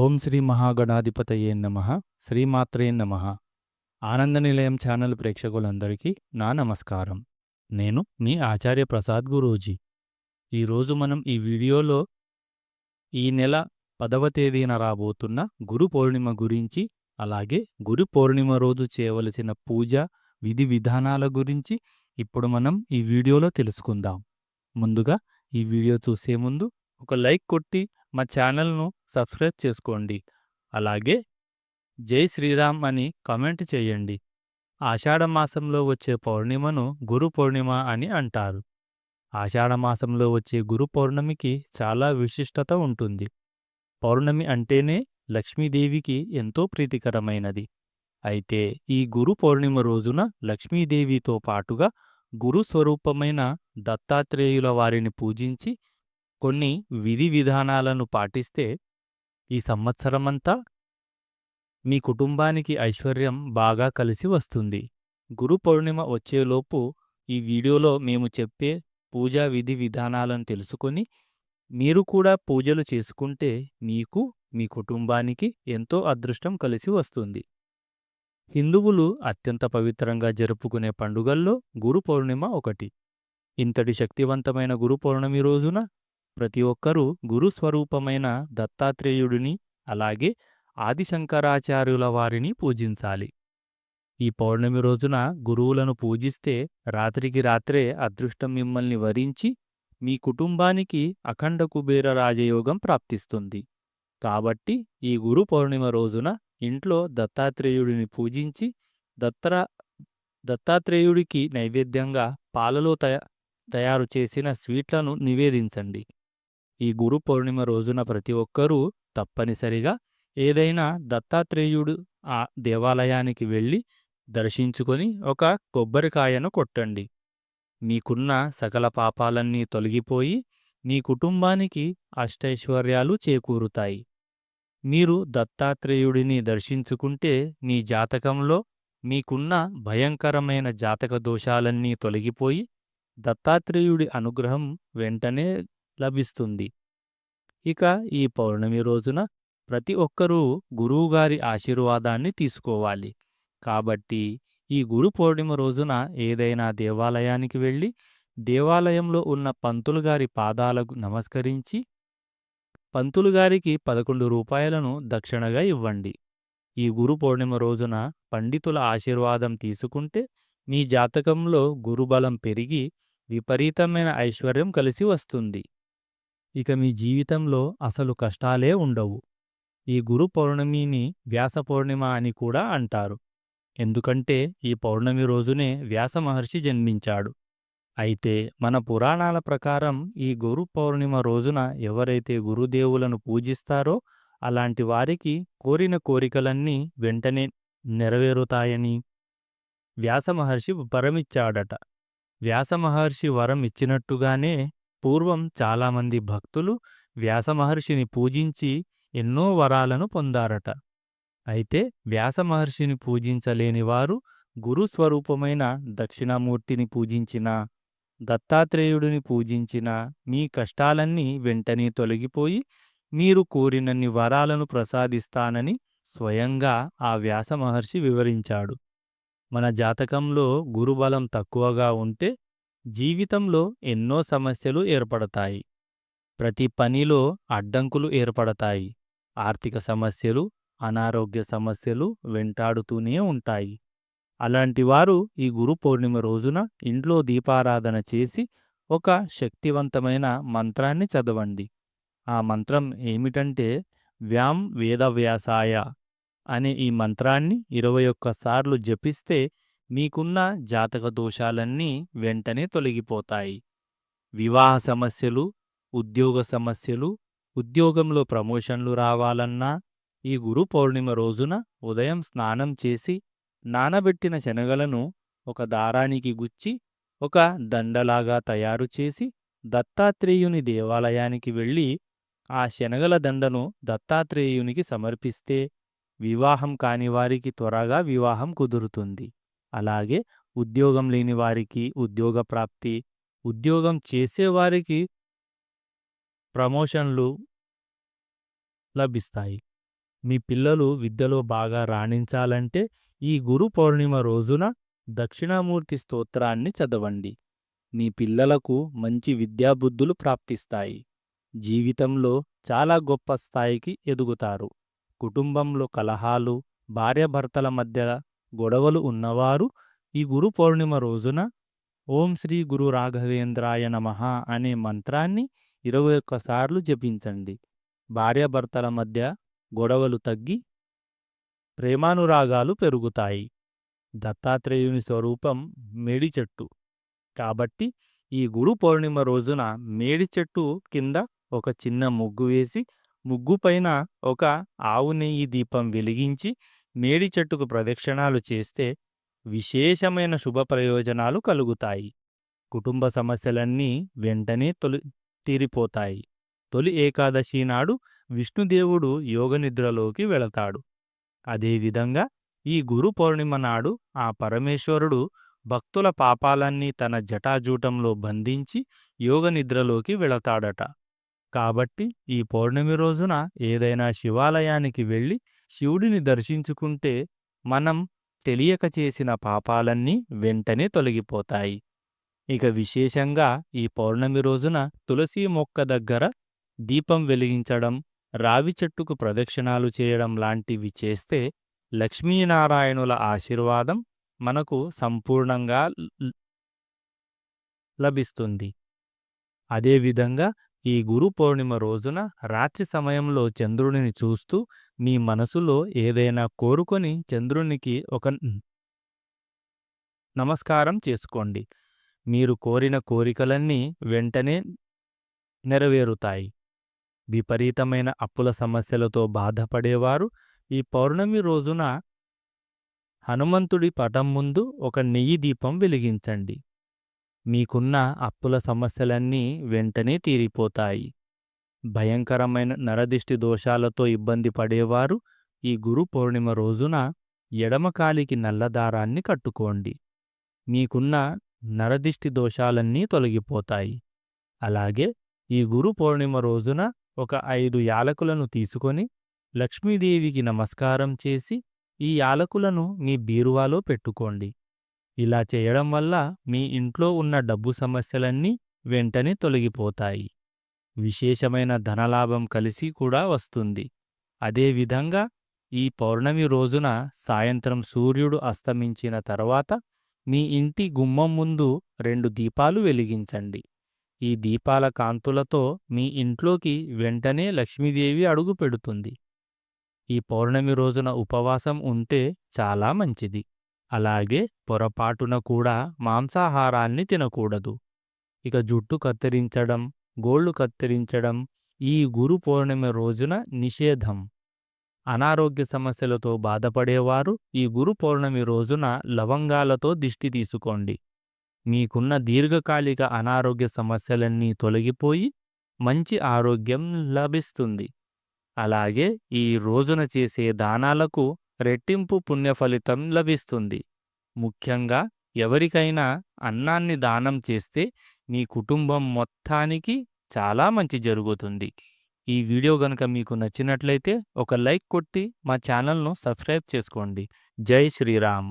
ఓం శ్రీ మహాగణాధిపతయే నమ శ్రీమాత్రే నమ. ఆనంద నిలయం ఛానల్ ప్రేక్షకులందరికీ నా నమస్కారం. నేను మీ ఆచార్య ప్రసాద్ గురూజీ. ఈరోజు మనం ఈ వీడియోలో ఈ నెల పదవ తేదీన రాబోతున్న గురు పౌర్ణిమ గురించి అలాగే గురు పౌర్ణిమ రోజు చేయవలసిన పూజ విధి విధానాల గురించి ఇప్పుడు మనం ఈ వీడియోలో తెలుసుకుందాం. ముందుగా ఈ వీడియో చూసే ముందు ఒక లైక్ కొట్టి మా ఛానల్ను సబ్స్క్రైబ్ చేసుకోండి. అలాగే జై శ్రీరామ్ అని కామెంట్ చేయండి. ఆషాఢ మాసంలో వచ్చే పౌర్ణిమను గురు పౌర్ణిమ అని అంటారు. ఆషాఢ మాసంలో వచ్చే గురు పౌర్ణమికి చాలా విశిష్టత ఉంటుంది. పౌర్ణమి అంటేనే లక్ష్మీదేవికి ఎంతో ప్రీతికరమైనది. అయితే ఈ గురు పౌర్ణిమ రోజున లక్ష్మీదేవితో పాటుగా గురు స్వరూపమైన దత్తాత్రేయుల వారిని పూజించి కొన్ని విధి విధానాలను పాటిస్తే ఈ సంవత్సరమంతా మీ కుటుంబానికి ఐశ్వర్యం బాగా కలిసి వస్తుంది. గురు పౌర్ణిమ వచ్చేలోపు ఈ వీడియోలో మేము చెప్పే పూజా విధి విధానాలను తెలుసుకొని మీరు కూడా పూజలు చేసుకుంటే మీకు మీ కుటుంబానికి ఎంతో అదృష్టం కలిసి వస్తుంది. హిందువులు అత్యంత పవిత్రంగా జరుపుకునే పండుగల్లో గురు పౌర్ణిమ ఒకటి. ఇంతటి శక్తివంతమైన గురు పౌర్ణమి రోజున ప్రతి ఒక్కరూ గురు స్వరూపమైన దత్తాత్రేయుడిని అలాగే ఆదిశంకరాచార్యుల వారిని పూజించాలి. ఈ పౌర్ణమి రోజున గురువులను పూజిస్తే రాత్రికి రాత్రే అదృష్టం మిమ్మల్ని వరించి మీ కుటుంబానికి అఖండ కుబేర రాజయోగం ప్రాప్తిస్తుంది. కాబట్టి ఈ గురు పౌర్ణిమ రోజున ఇంట్లో దత్తాత్రేయుడిని పూజించి దత్తర దత్తాత్రేయుడికి నైవేద్యంగా పాలలో తయారు చేసిన స్వీట్లను నివేదించండి. ఈ గురు పౌర్ణిమ రోజున ప్రతి ఒక్కరూ తప్పనిసరిగా ఏదైనా దత్తాత్రేయుడు ఆ దేవాలయానికి వెళ్ళి దర్శించుకొని ఒక కొబ్బరికాయను కొట్టండి. మీకున్న సకల పాపాలన్నీ తొలగిపోయి మీ కుటుంబానికి అష్టైశ్వర్యాలు చేకూరుతాయి. మీరు దత్తాత్రేయుడిని దర్శించుకుంటే మీ జాతకంలో మీకున్న భయంకరమైన జాతక దోషాలన్నీ తొలగిపోయి దత్తాత్రేయుడి అనుగ్రహం వెంటనే లభిస్తుంది. ఇక ఈ పౌర్ణమి రోజున ప్రతి ఒక్కరూ గురువుగారి ఆశీర్వాదాన్ని తీసుకోవాలి. కాబట్టి ఈ గురు పౌర్ణిమ రోజున ఏదైనా దేవాలయానికి వెళ్ళి దేవాలయంలో ఉన్న పంతులు గారి పాదాలకు నమస్కరించి పంతులు గారికి పదకొండు రూపాయలను దక్షిణగా ఇవ్వండి. ఈ గురు పౌర్ణిమ రోజున పండితుల ఆశీర్వాదం తీసుకుంటే మీ జాతకంలో గురుబలం పెరిగి విపరీతమైన ఐశ్వర్యం కలిసి వస్తుంది. ఇక మీ జీవితంలో అసలు కష్టాలే ఉండవు. ఈ గురు పౌర్ణమిని వ్యాస పౌర్ణిమ అని కూడా అంటారు. ఎందుకంటే ఈ పౌర్ణమి రోజునే వ్యాస మహర్షి జన్మించాడు. అయితే మన పురాణాల ప్రకారం ఈ గురు పౌర్ణిమ రోజున ఎవరైతే గురుదేవులను పూజిస్తారో అలాంటి వారికి కోరిన కోరికలన్నీ వెంటనే నెరవేరుతాయని వ్యాసమహర్షి వరమిచ్చాడట. వ్యాసమహర్షి వరం ఇచ్చినట్టుగానే పూర్వం చాలామంది భక్తులు వ్యాసమహర్షిని పూజించి ఎన్నో వరాలను పొందారట. అయితే వ్యాసమహర్షిని పూజించలేని వారు గురుస్వరూపమైన దక్షిణామూర్తిని పూజించినా దత్తాత్రేయుడిని పూజించినా మీ కష్టాలన్నీ వెంటనే తొలగిపోయి మీరు కోరినన్ని వరాలను ప్రసాదిస్తానని స్వయంగా ఆ వ్యాసమహర్షి వివరించాడు. మన జాతకంలో గురుబలం తక్కువగా ఉంటే జీవితంలో ఎన్నో సమస్యలు ఏర్పడతాయి. ప్రతి పనిలో అడ్డంకులు ఏర్పడతాయి. ఆర్థిక సమస్యలు అనారోగ్య సమస్యలు వెంటాడుతూనే ఉంటాయి. అలాంటివారు ఈ గురు పౌర్ణిమ రోజున ఇంట్లో దీపారాధన చేసి ఒక శక్తివంతమైన మంత్రాన్ని చదవండి. ఆ మంత్రం ఏమిటంటే వ్యాం వేదవ్యాసాయ అనే ఈ మంత్రాన్ని ఇరవై ఒక్కసార్లు జపిస్తే మీకున్న జాతక దోషాలన్నీ వెంటనే తొలగిపోతాయి. వివాహ సమస్యలు ఉద్యోగ సమస్యలు ఉద్యోగంలో ప్రమోషన్లు రావాలన్నా ఈ గురు పౌర్ణిమ రోజున ఉదయం స్నానం చేసి నానబెట్టిన శనగలను ఒక దారానికి గుచ్చి ఒక దండలాగా తయారు చేసి దత్తాత్రేయుని దేవాలయానికి వెళ్ళి ఆ శనగల దండను దత్తాత్రేయునికి సమర్పిస్తే వివాహం కాని వారికి త్వరగా వివాహం కుదురుతుంది. అలాగే ఉద్యోగం లేని వారికి ఉద్యోగ ప్రాప్తి ఉద్యోగం చేసేవారికి ప్రమోషన్లు లభిస్తాయి. మీ పిల్లలు విద్యలో బాగా రాణించాలంటే ఈ గురు పౌర్ణిమ రోజున దక్షిణామూర్తి స్తోత్రాన్ని చదవండి. మీ పిల్లలకు మంచి విద్యాబుద్ధులు ప్రాప్తిస్తాయి. జీవితంలో చాలా గొప్ప స్థాయికి ఎదుగుతారు. కుటుంబంలో కలహాలు భార్యాభర్తల మధ్య గొడవలు ఉన్నవారు ఈ గురు పౌర్ణిమ రోజున ఓం శ్రీ గురు రాఘవేంద్రాయ నమః అనే మంత్రాన్ని ఇరవై ఒక్కసార్లు జపించండి. భార్యాభర్తల మధ్య గొడవలు తగ్గి ప్రేమానురాగాలు పెరుగుతాయి. దత్తాత్రేయుని స్వరూపం మేడి చెట్టు. కాబట్టి ఈ గురు పౌర్ణిమ రోజున మేడి చెట్టు కింద ఒక చిన్న ముగ్గు వేసి ముగ్గు పైన ఒక ఆవు నెయ్యి దీపం వెలిగించి మేడి చెట్టుకు ప్రదక్షిణాలు చేస్తే విశేషమైన శుభ ప్రయోజనాలు కలుగుతాయి. కుటుంబ సమస్యలన్నీ వెంటనే తొలి తీరిపోతాయి. తొలి ఏకాదశి నాడు విష్ణుదేవుడు యోగనిద్రలోకి వెళతాడు. అదేవిధంగా ఈ గురు పౌర్ణిమ నాడు ఆ పరమేశ్వరుడు భక్తుల పాపాలన్నీ తన జటాజూటంలో బంధించి యోగనిద్రలోకి వెళతాడట. కాబట్టి ఈ పౌర్ణమి రోజున ఏదైనా శివాలయానికి వెళ్ళి శివుడిని దర్శించుకుంటే మనం తెలియక చేసిన పాపాలన్నీ వెంటనే తొలగిపోతాయి. ఇక విశేషంగా ఈ పౌర్ణమి రోజున తులసి మొక్క దగ్గర దీపం వెలిగించడం రావి చెట్టుకు ప్రదక్షిణాలు చేయడం లాంటివి చేస్తే లక్ష్మీనారాయణుల ఆశీర్వాదం మనకు సంపూర్ణంగా లభిస్తుంది. అదేవిధంగా ఈ గురు పౌర్ణిమ రోజున రాత్రి సమయంలో చంద్రుడిని చూస్తూ మీ మనసులో ఏదైనా కోరుకొని చంద్రునికి ఒక నమస్కారం చేసుకోండి. మీరు కోరిన కోరికలన్నీ వెంటనే నెరవేరుతాయి. విపరీతమైన అప్పుల సమస్యలతో బాధపడేవారు ఈ పౌర్ణమి రోజున హనుమంతుడి పటం ముందు ఒక నెయ్యి దీపం వెలిగించండి. మీకున్న అప్పుల సమస్యలన్నీ వెంటనే తీరిపోతాయి. భయంకరమైన నరదిష్టి దోషాలతో ఇబ్బంది పడేవారు ఈ గురు పౌర్ణిమ రోజున ఎడమకాలికి నల్లదారాన్ని కట్టుకోండి. మీకున్న నరదిష్టి దోషాలన్నీ తొలగిపోతాయి. అలాగే ఈ గురు పౌర్ణిమ రోజున ఒక ఐదు యాలకులను తీసుకొని లక్ష్మీదేవికి నమస్కారం చేసి ఈ యాలకులను మీ బీరువాలో పెట్టుకోండి. ఇలా చేయడం వల్ల మీ ఇంట్లో ఉన్న డబ్బు సమస్యలన్నీ వెంటనే తొలగిపోతాయి. విశేషమైన ధనలాభం కలిసి కూడా వస్తుంది. అదేవిధంగా ఈ పౌర్ణమి రోజున సాయంత్రం సూర్యుడు అస్తమించిన తర్వాత మీ ఇంటి గుమ్మం ముందు రెండు దీపాలు వెలిగించండి. ఈ దీపాల కాంతులతో మీ ఇంట్లోకి వెంటనే లక్ష్మీదేవి అడుగు పెడుతుంది. ఈ పౌర్ణమి రోజున ఉపవాసం ఉంటే చాలా మంచిది. అలాగే పొరపాటున కూడా మాంసాహారాన్ని తినకూడదు. ఇక జుట్టు కత్తిరించడం గోళ్ళు కత్తిరించడం ఈ గురు పౌర్ణమి రోజున నిషేధం. అనారోగ్య సమస్యలతో బాధపడేవారు ఈ గురు పౌర్ణమి రోజున లవంగాలతో దిష్టి తీసుకోండి. మీకున్న దీర్ఘకాలిక అనారోగ్య సమస్యలన్నీ తొలగిపోయి మంచి ఆరోగ్యం లభిస్తుంది. అలాగే ఈ రోజున చేసే దానాలకు రెట్టింపు పుణ్యఫలితం లభిస్తుంది. ముఖ్యంగా ఎవరికైనా అన్నాన్ని దానం చేస్తే నీ కుటుంబం మొత్తానికి చాలా మంచి జరుగుతుంది. ఈ వీడియో గనక మీకు నచ్చినట్లయితే ఒక లైక్ కొట్టి మా ఛానల్ను సబ్స్క్రైబ్ చేసుకోండి. జై శ్రీరామ్.